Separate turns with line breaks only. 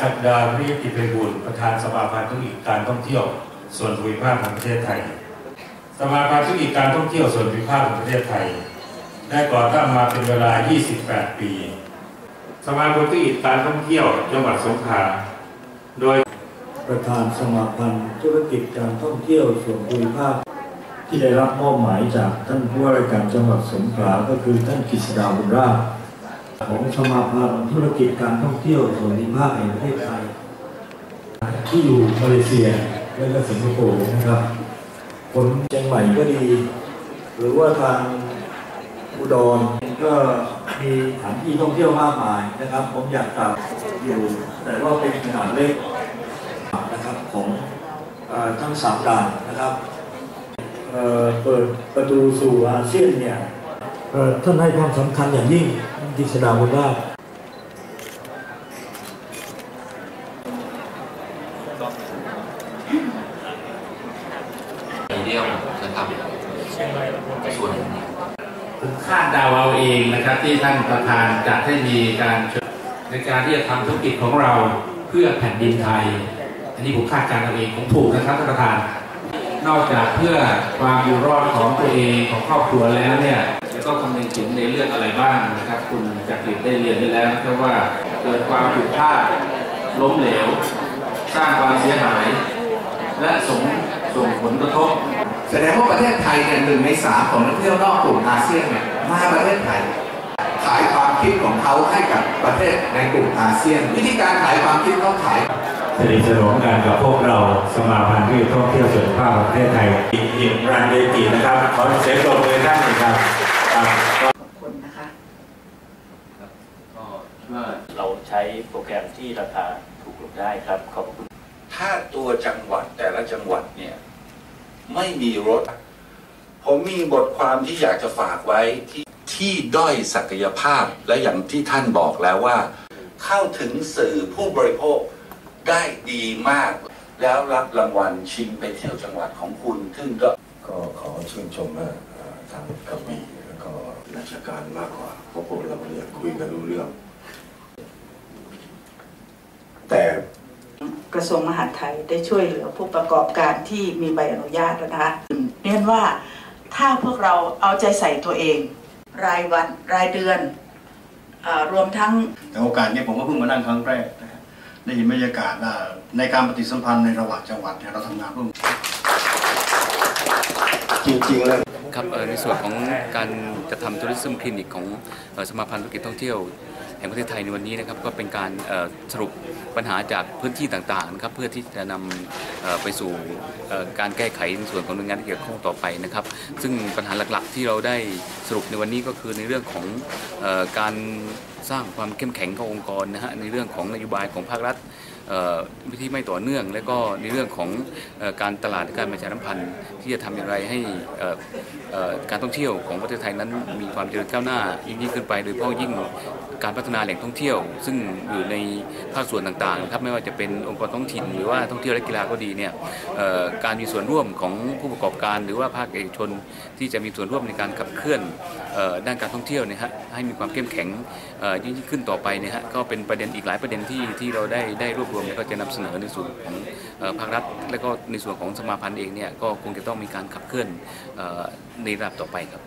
าพิจิตรไพบูลย์ประธานสมาพันธ์ธุรกิจการท่องเที่ยว ส่วนภูมิภาคแห่งประเทศไทย สมาพันธ์ธุรกิจการท่องเที่ยวส่วนภูมิภาคแห่งประเทศไทย ได้ก่อตั้งมาเป็นเวลา 28 ปี สมาคมธุรกิจการท่องเที่ยวจังหวัดสงขลาโดย
ประธานสมาพันธ์ธุรกิจการท่องเที่ยวส่วนภูมิภาคที่ได้รับมอบหมายจากท่านผู้ว่าราชการจังหวัดสงขลาก็คือท่านกฤษดาบุญราช ของสมาพันธ์ธุรกิจการท่องเที่ยวส่วนภูมิภาคแห่งประเทศไทย ที่อยู่มาเลเซียและก็สิงคโปร์นะครับคนเชียงใหม่ก็ดี หรือว่าทางอุดรก็มีสถานที่ท่องเที่ยวมากมายนะครับ ผมอยากกล่าวอยู่ แต่ว่าเป็นขนาดเล็กนะครับของทั้งสามด่านนะครับเปิดประตูสู่อาเซียนเนี่ยท่านให้ความสำคัญอย่างยิ่ง ท่านกฤษดาบุญราช
มีเดียวนะครับส่วน
ผมคาดดาวเอาเองนะครับที่ท่านประธานจะให้มีการในการที่จะทำธุรกิจของเราเพื่อแผ่นดินไทย อันนี้ผมคาดการณ์เอาเองผมถูกนะครับท่านประธาน นอกจากเพื่อความอยู่รอดของตัวเองของครอบครัวแล้วเนี่ย ก็คำนึงถึงในเรื่องอะไรบ้างนะครับ คุณจักริดได้เรียนไปแล้วนะครับว่าเกิดความผิดพลาดล้มเหลว สร้างความเสียหาย และส่งส่งผลกระทบ
แสดงว่าประเทศไทยเนี่ยหนึ่งในสามของนักเที่ยวนอกกลุ่มอาเซียนเนี่ยมาประเทศไทยขายความคิดของเขาให้กับประเทศในกลุ่มอาเซียน วิธีการขายความคิดเขาขาย
สนิทสนมกันกับพวกเราสมาพันธ์ที่ท่องเที่ยวส่วนภาคประเทศไทยยิมรันเดกินะครับขอเสียงปรบมือท่านหนึ่งครับครับ
คนนะคะ
ก็คิดว่าเราใช้โปรแกรมที่ราคาถูกลงได้ครับขอบคุณ
ถ้าตัวจังหวัดแต่ละจังหวัดเนี่ยไม่มีรถ ผมมีบทความที่อยากจะฝากไว้ที่ที่ด้อยศักยภาพและอย่างที่ท่านบอกแล้วว่า เข้าถึงสื่อผู้บริโภค ได้ดีมาก แล้วรับรางวัลชิงไปเที่ยวจังหวัดของคุณ ซึ่งก็
ก็ขอชื่นชมนะเอ่อทางกระบี่แล้วก็ราชการมากกว่าเพราะพวกเราเนี่ยคุยกันรู้เรื่อง แต่
กระทรวงมหาดไทยได้ช่วยเหลือผู้ประกอบการที่มีใบอนุญาตแล้วนะคะเรียนว่าถ้าพวกเราเอาใจใส่ตัวเอง รายวันรายเดือนอารวมทั้ง
แต่โอกาสเนี้ผมก็เพิ่งมานั่งครั้งแรกนะครับ ได้เห็นบรรยากาศว่าในการปฏิสัมพันธ์ในระหว่างจังหวัดเนี่ยเราทำงานร่วม
จริงๆแล้ว
ครับในส่วนของการจะทำทัวริซึมคลินิกของสมาพันธ์ธุรกิจท่องเที่ยวแห่งประเทศไทยในวันนี้นะครับก็เป็นการสรุปปัญหาจากพื้นที่ต่างๆนะครับเพื่อที่จะนำไปสู่การแก้ไขในส่วนของหน่วยงานที่เกี่ยวข้องต่อไปนะครับ ซึ่งปัญหาหลักๆ ที่เราได้สรุปในวันนี้ก็คือในเรื่องของการ สร้างความเข้มแข็งขององค์กรนะฮะในเรื่องของนโยบายของภาครัฐ ที่ไม่ต่อเนื่อง และก็ในเรื่องของอการตลาดการประชาสัมพันธ์ ที่จะทำอย่างไรให้การท่องเที่ยวของประเทศไทยนั้นมีความเจริญก้าวหน้ายิ่งยิ่งขึ้นไป โดยเฉพาะยิ่งการพัฒนาแหล่งท่องเที่ยว ซึ่งอยู่ในภาคส่วนต่างๆครับไม่ว่าจะเป็นองค์กรท้องถิ่นหรือว่าท่องเที่ยวและกีฬาก็ดีเนี่ยการมีส่วนร่วมของผู้ประกอบการ หรือว่าภาคเอกชนที่จะมีส่วนร่วมในการขับเคลื่อนด้านการท่องเที่ยวนยฮะให้มีความเข้มแข็งยิ่งขึ้นต่อไปเนี่ยฮะก็เป็นประเด็นอีกหลายประเด็นที่ที่เราได้ได้รวบรวมแล้วก็จะนำเสนอในส่วนของภาครัฐ และก็ในส่วนของสมาพันธ์เองเนี่ยก็คงจะต้องมีการขับเคลื่อนในระดับต่อไปครับ